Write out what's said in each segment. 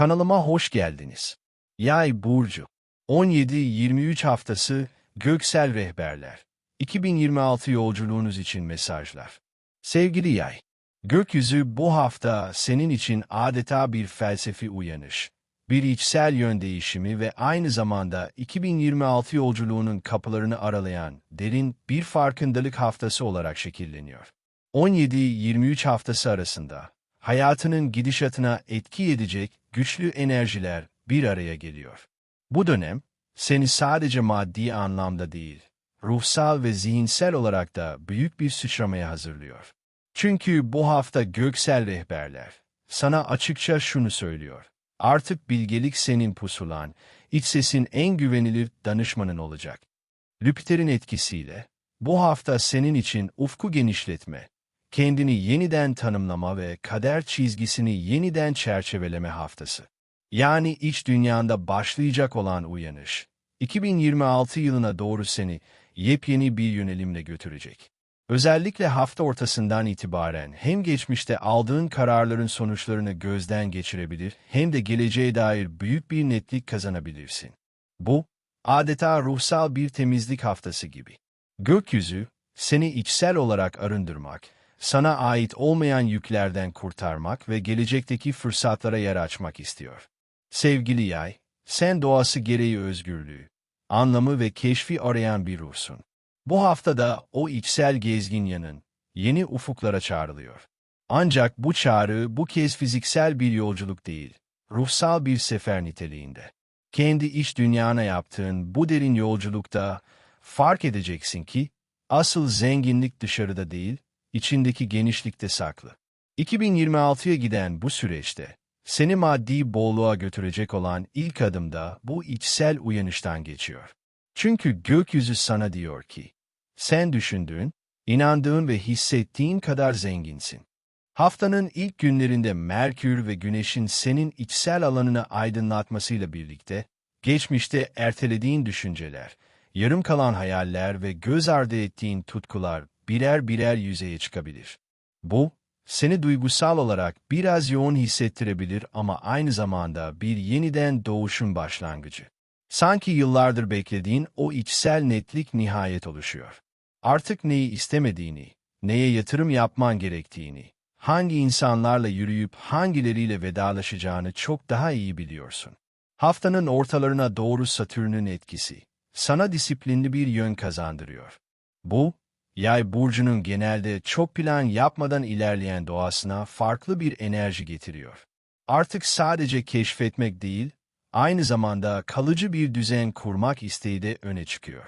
Kanalıma hoş geldiniz. Yay Burcu 17-23 haftası Göksel Rehberler 2026 yolculuğunuz için mesajlar. Sevgili Yay, gökyüzü bu hafta senin için adeta bir felsefi uyanış, bir içsel yön değişimi ve aynı zamanda 2026 yolculuğunun kapılarını aralayan derin bir farkındalık haftası olarak şekilleniyor. 17-23 haftası arasında hayatının gidişatına etki edecek güçlü enerjiler bir araya geliyor. Bu dönem, seni sadece maddi anlamda değil, ruhsal ve zihinsel olarak da büyük bir sıçramaya hazırlıyor. Çünkü bu hafta göksel rehberler, sana açıkça şunu söylüyor. Artık bilgelik senin pusulan, iç sesin en güvenilir danışmanın olacak. Lüpiter'in etkisiyle, bu hafta senin için ufku genişletme, kendini yeniden tanımlama ve kader çizgisini yeniden çerçeveleme haftası. Yani iç dünyanda başlayacak olan uyanış, 2026 yılına doğru seni yepyeni bir yönelimle götürecek. Özellikle hafta ortasından itibaren hem geçmişte aldığın kararların sonuçlarını gözden geçirebilir hem de geleceğe dair büyük bir netlik kazanabilirsin. Bu, adeta ruhsal bir temizlik haftası gibi. Gökyüzü, seni içsel olarak arındırmak, sana ait olmayan yüklerden kurtarmak ve gelecekteki fırsatlara yer açmak istiyor. Sevgili yay, sen doğası gereği özgürlüğü, anlamı ve keşfi arayan bir ruhsun. Bu haftada o içsel gezgin yanın yeni ufuklara çağrılıyor. Ancak bu çağrı bu kez fiziksel bir yolculuk değil, ruhsal bir sefer niteliğinde. Kendi iç dünyana yaptığın bu derin yolculukta fark edeceksin ki asıl zenginlik dışarıda değil, içindeki genişlikte saklı. 2026'ya giden bu süreçte, seni maddi bolluğa götürecek olan ilk adımda bu içsel uyanıştan geçiyor. Çünkü gökyüzü sana diyor ki, sen düşündüğün, inandığın ve hissettiğin kadar zenginsin. Haftanın ilk günlerinde Merkür ve Güneş'in senin içsel alanını aydınlatmasıyla birlikte, geçmişte ertelediğin düşünceler, yarım kalan hayaller ve göz ardı ettiğin tutkular birer birer yüzeye çıkabilir. Bu, seni duygusal olarak biraz yoğun hissettirebilir ama aynı zamanda bir yeniden doğuşun başlangıcı. Sanki yıllardır beklediğin o içsel netlik nihayet oluşuyor. Artık neyi istemediğini, neye yatırım yapman gerektiğini, hangi insanlarla yürüyüp hangileriyle vedalaşacağını çok daha iyi biliyorsun. Haftanın ortalarına doğru Satürn'ün etkisi, sana disiplinli bir yön kazandırıyor. Bu, Yay burcunun genelde çok plan yapmadan ilerleyen doğasına farklı bir enerji getiriyor. Artık sadece keşfetmek değil, aynı zamanda kalıcı bir düzen kurmak isteği de öne çıkıyor.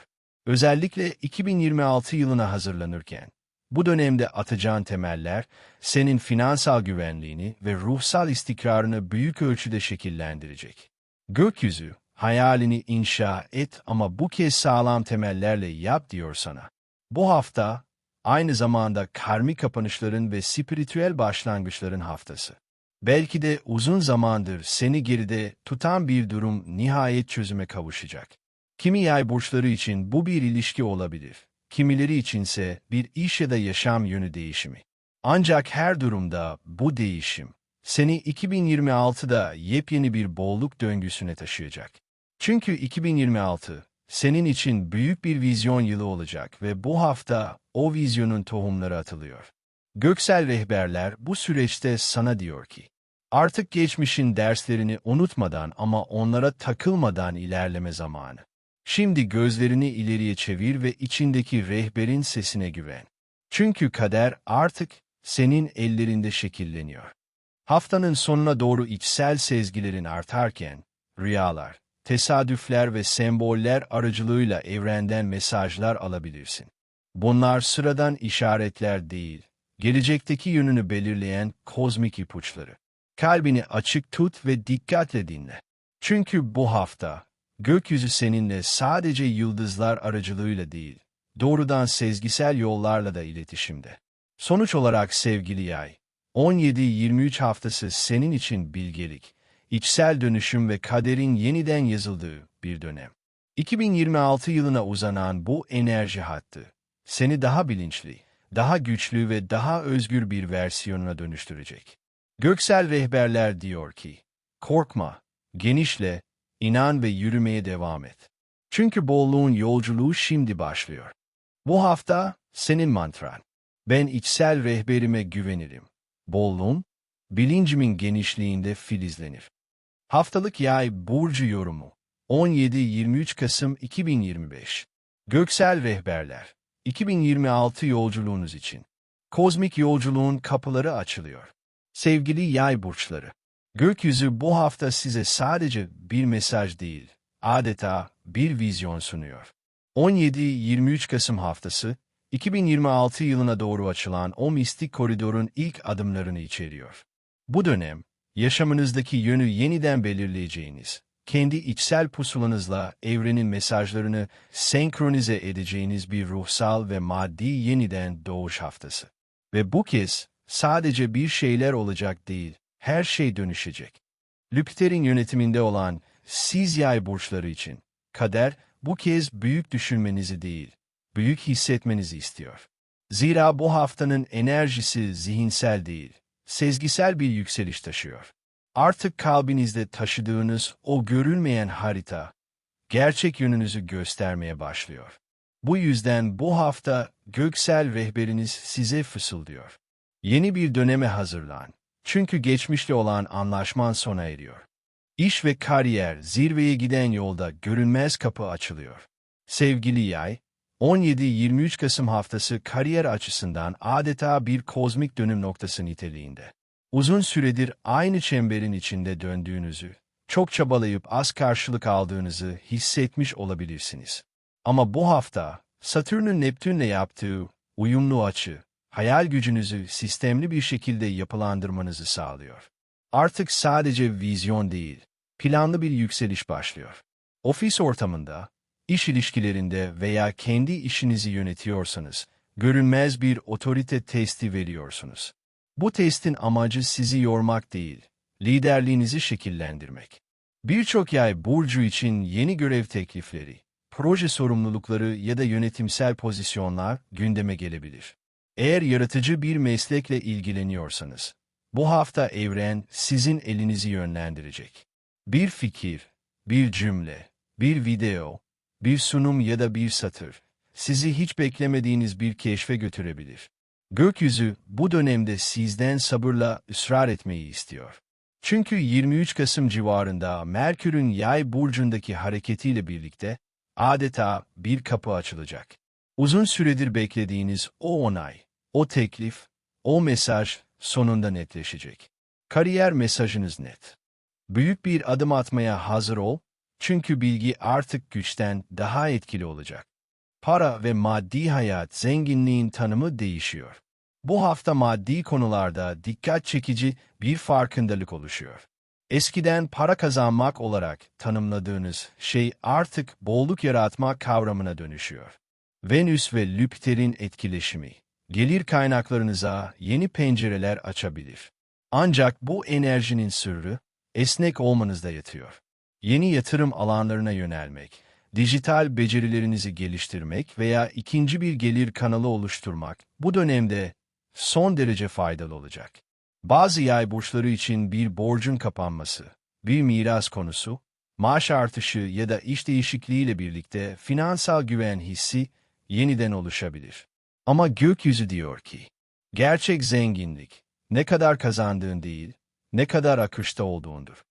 Özellikle 2026 yılına hazırlanırken, bu dönemde atacağın temeller, senin finansal güvenliğini ve ruhsal istikrarını büyük ölçüde şekillendirecek. Gökyüzü, hayalini inşa et ama bu kez sağlam temellerle yap diyor sana. Bu hafta, aynı zamanda karmik kapanışların ve spiritüel başlangıçların haftası. Belki de uzun zamandır seni geride tutan bir durum nihayet çözüme kavuşacak. Kimi yay burçları için bu bir ilişki olabilir. Kimileri içinse bir iş ya da yaşam yönü değişimi. Ancak her durumda bu değişim, seni 2026'da yepyeni bir bolluk döngüsüne taşıyacak. Çünkü 2026, senin için büyük bir vizyon yılı olacak ve bu hafta o vizyonun tohumları atılıyor. Göksel rehberler bu süreçte sana diyor ki, artık geçmişin derslerini unutmadan ama onlara takılmadan ilerleme zamanı. Şimdi gözlerini ileriye çevir ve içindeki rehberin sesine güven. Çünkü kader artık senin ellerinde şekilleniyor. Haftanın sonuna doğru içsel sezgilerin artarken, rüyalar, tesadüfler ve semboller aracılığıyla evrenden mesajlar alabilirsin. Bunlar sıradan işaretler değil, gelecekteki yönünü belirleyen kozmik ipuçları. Kalbini açık tut ve dikkatle dinle. Çünkü bu hafta, gökyüzü seninle sadece yıldızlar aracılığıyla değil, doğrudan sezgisel yollarla da iletişimde. Sonuç olarak sevgili yay, 17-23 haftası senin için bilgelik, içsel dönüşüm ve kaderin yeniden yazıldığı bir dönem. 2026 yılına uzanan bu enerji hattı, seni daha bilinçli, daha güçlü ve daha özgür bir versiyonuna dönüştürecek. Göksel rehberler diyor ki, Korkma, genişle, inan ve yürümeye devam et. Çünkü bolluğun yolculuğu şimdi başlıyor. Bu hafta senin mantran. Ben içsel rehberime güvenirim. Bolluğum, bilincimin genişliğinde filizlenir. Haftalık yay burcu yorumu 17-23 Kasım 2025 Göksel rehberler 2026 yolculuğunuz için Kozmik yolculuğun kapıları açılıyor. Sevgili yay burçları, gökyüzü bu hafta size sadece bir mesaj değil, adeta bir vizyon sunuyor. 17-23 Kasım haftası, 2026 yılına doğru açılan o mistik koridorun ilk adımlarını içeriyor. Bu dönem, yaşamınızdaki yönü yeniden belirleyeceğiniz, kendi içsel pusulanızla evrenin mesajlarını senkronize edeceğiniz bir ruhsal ve maddi yeniden doğuş haftası. Ve bu kez sadece bir şeyler olacak değil, her şey dönüşecek. Lüpiter'in yönetiminde olan siz yay burçları için kader bu kez büyük düşünmenizi değil, büyük hissetmenizi istiyor. Zira bu haftanın enerjisi zihinsel değil, sezgisel bir yükseliş taşıyor. Artık kalbinizde taşıdığınız o görülmeyen harita, gerçek yönünüzü göstermeye başlıyor. Bu yüzden bu hafta göksel rehberiniz size fısıldıyor. Yeni bir döneme hazırlan. Çünkü geçmişte olan anlaşman sona eriyor. İş ve kariyer zirveye giden yolda görünmez kapı açılıyor. Sevgili yay, 17-23 Kasım haftası kariyer açısından adeta bir kozmik dönüm noktası niteliğinde. Uzun süredir aynı çemberin içinde döndüğünüzü, çok çabalayıp az karşılık aldığınızı hissetmiş olabilirsiniz. Ama bu hafta Satürn'ün Neptün'le yaptığı uyumlu açı, hayal gücünüzü sistemli bir şekilde yapılandırmanızı sağlıyor. Artık sadece vizyon değil, planlı bir yükseliş başlıyor. Ofis ortamında, iş ilişkilerinde veya kendi işinizi yönetiyorsanız, görünmez bir otorite testi veriyorsunuz. Bu testin amacı sizi yormak değil, liderliğinizi şekillendirmek. Birçok yay burcu için yeni görev teklifleri, proje sorumlulukları ya da yönetimsel pozisyonlar gündeme gelebilir. Eğer yaratıcı bir meslekle ilgileniyorsanız, bu hafta evren sizin elinizi yönlendirecek. Bir fikir, bir cümle, bir video, bir sunum ya da bir satır, sizi hiç beklemediğiniz bir keşfe götürebilir. Gökyüzü bu dönemde sizden sabırla ısrar etmeyi istiyor. Çünkü 23 Kasım civarında Merkür'ün yay burcundaki hareketiyle birlikte adeta bir kapı açılacak. Uzun süredir beklediğiniz o onay, o teklif, o mesaj sonunda netleşecek. Kariyer mesajınız net. Büyük bir adım atmaya hazır ol, çünkü bilgi artık güçten daha etkili olacak. Para ve maddi hayat zenginliğin tanımı değişiyor. Bu hafta maddi konularda dikkat çekici bir farkındalık oluşuyor. Eskiden para kazanmak olarak tanımladığınız şey artık bolluk yaratmak kavramına dönüşüyor. Venüs ve Lüpiter'in etkileşimi, gelir kaynaklarınıza yeni pencereler açabilir. Ancak bu enerjinin sırrı, esnek olmanızda yatıyor. Yeni yatırım alanlarına yönelmek, dijital becerilerinizi geliştirmek veya ikinci bir gelir kanalı oluşturmak bu dönemde son derece faydalı olacak. Bazı yay burçları için bir borcun kapanması, bir miras konusu, maaş artışı ya da iş değişikliğiyle birlikte finansal güven hissi yeniden oluşabilir. Ama gökyüzü diyor ki, gerçek zenginlik ne kadar kazandığın değil, ne kadar akışta olduğundur.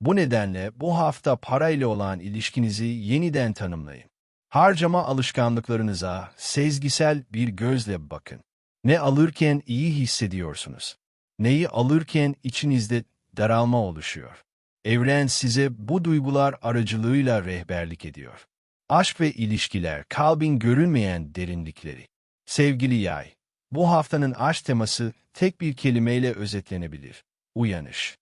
Bu nedenle bu hafta parayla olan ilişkinizi yeniden tanımlayın. Harcama alışkanlıklarınıza sezgisel bir gözle bakın. Ne alırken iyi hissediyorsunuz. Neyi alırken içinizde daralma oluşuyor. Evren size bu duygular aracılığıyla rehberlik ediyor. Aşk ve ilişkiler, kalbin görünmeyen derinlikleri. Sevgili yay, bu haftanın aşk teması tek bir kelimeyle özetlenebilir. Uyanış.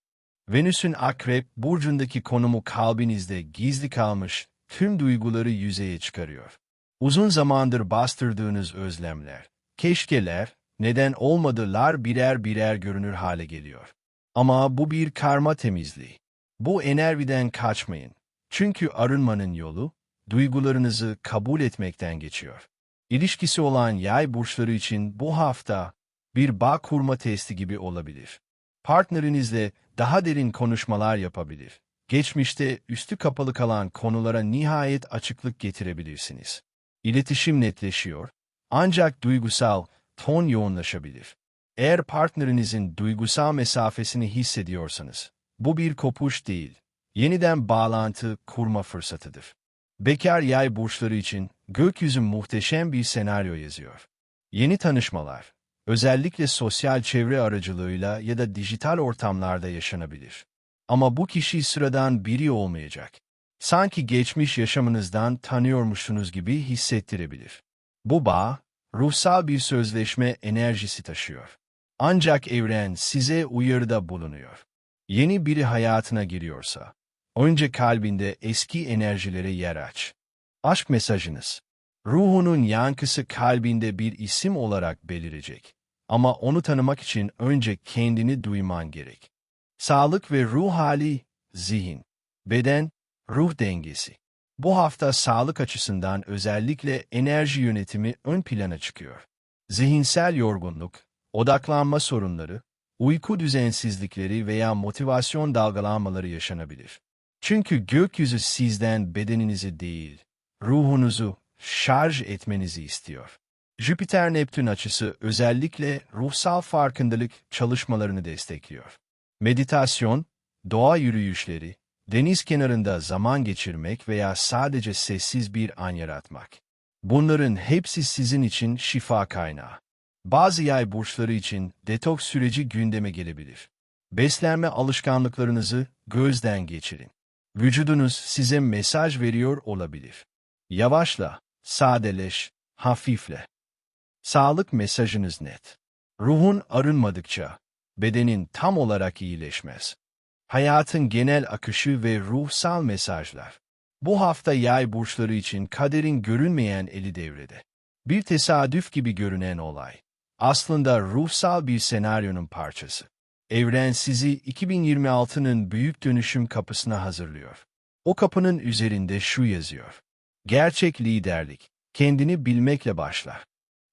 Venüs'ün akrep burcundaki konumu kalbinizde gizli kalmış tüm duyguları yüzeye çıkarıyor. Uzun zamandır bastırdığınız özlemler, keşkeler, neden olmadılar birer birer görünür hale geliyor. Ama bu bir karma temizliği. Bu enerjiden kaçmayın. Çünkü arınmanın yolu, duygularınızı kabul etmekten geçiyor. İlişkisi olan yay burçları için bu hafta bir bağ kurma testi gibi olabilir. Partnerinizle daha derin konuşmalar yapabilir. Geçmişte üstü kapalı kalan konulara nihayet açıklık getirebilirsiniz. İletişim netleşiyor, ancak duygusal ton yoğunlaşabilir. Eğer partnerinizin duygusal mesafesini hissediyorsanız, bu bir kopuş değil, yeniden bağlantı kurma fırsatıdır. Bekar yay burçları için gökyüzü muhteşem bir senaryo yazıyor. Yeni tanışmalar, özellikle sosyal çevre aracılığıyla ya da dijital ortamlarda yaşanabilir. Ama bu kişi sıradan biri olmayacak. Sanki geçmiş yaşamınızdan tanıyormuşsunuz gibi hissettirebilir. Bu bağ, ruhsal bir sözleşme enerjisi taşıyor. Ancak evren size uyarıda bulunuyor. Yeni biri hayatına giriyorsa, önce kalbinde eski enerjilere yer aç. Aşk mesajınız, ruhunun yankısı kalbinde bir isim olarak belirecek. Ama onu tanımak için önce kendini duyman gerek. Sağlık ve ruh hali, zihin, beden, ruh dengesi. Bu hafta sağlık açısından özellikle enerji yönetimi ön plana çıkıyor. Zihinsel yorgunluk, odaklanma sorunları, uyku düzensizlikleri veya motivasyon dalgalanmaları yaşanabilir. Çünkü gökyüzü sizden bedeninizi değil, ruhunuzu şarj etmenizi istiyor. Jüpiter-Neptün açısı özellikle ruhsal farkındalık çalışmalarını destekliyor. Meditasyon, doğa yürüyüşleri, deniz kenarında zaman geçirmek veya sadece sessiz bir an yaratmak. Bunların hepsi sizin için şifa kaynağı. Bazı yay burçları için detoks süreci gündeme gelebilir. Beslenme alışkanlıklarınızı gözden geçirin. Vücudunuz size mesaj veriyor olabilir. Yavaşla, sadeleş, hafifle. Sağlık mesajınız net. Ruhun arınmadıkça, bedenin tam olarak iyileşmez. Hayatın genel akışı ve ruhsal mesajlar. Bu hafta yay burçları için kaderin görünmeyen eli devrede. Bir tesadüf gibi görünen olay. Aslında ruhsal bir senaryonun parçası. Evren sizi 2026'nın büyük dönüşüm kapısına hazırlıyor. O kapının üzerinde şu yazıyor. Gerçek liderlik, kendini bilmekle başlar.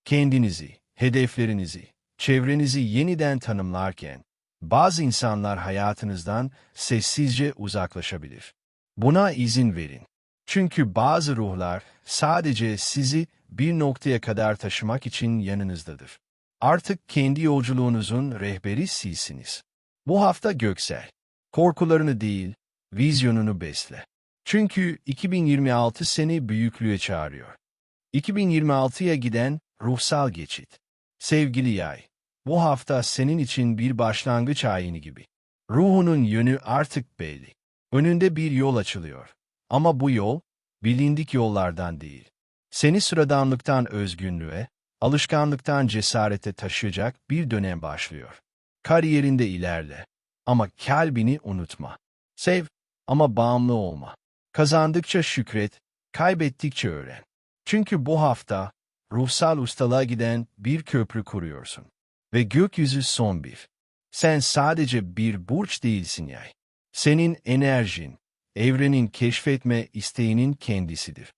Kendinizi, hedeflerinizi, çevrenizi yeniden tanımlarken, bazı insanlar hayatınızdan sessizce uzaklaşabilir. Buna izin verin. Çünkü bazı ruhlar sadece sizi bir noktaya kadar taşımak için yanınızdadır. Artık kendi yolculuğunuzun rehberi sizsiniz. Bu hafta göksel. Korkularını değil, vizyonunu besle. Çünkü 2026 seni büyüklüğe çağırıyor. 2026'ya giden ruhsal geçit. Sevgili yay, bu hafta senin için bir başlangıç ayini gibi. Ruhunun yönü artık belli. Önünde bir yol açılıyor. Ama bu yol, bilindik yollardan değil. Seni sıradanlıktan özgünlüğe, alışkanlıktan cesarete taşıyacak bir dönem başlıyor. Kariyerinde ilerle. Ama kalbini unutma. Sev ama bağımlı olma. Kazandıkça şükret, kaybettikçe öğren. Çünkü bu hafta ruhsal ustalığa giden bir köprü kuruyorsun. Ve gökyüzü son bir. Sen sadece bir burç değilsin yay. Senin enerjin, evrenin keşfetme isteğinin kendisidir.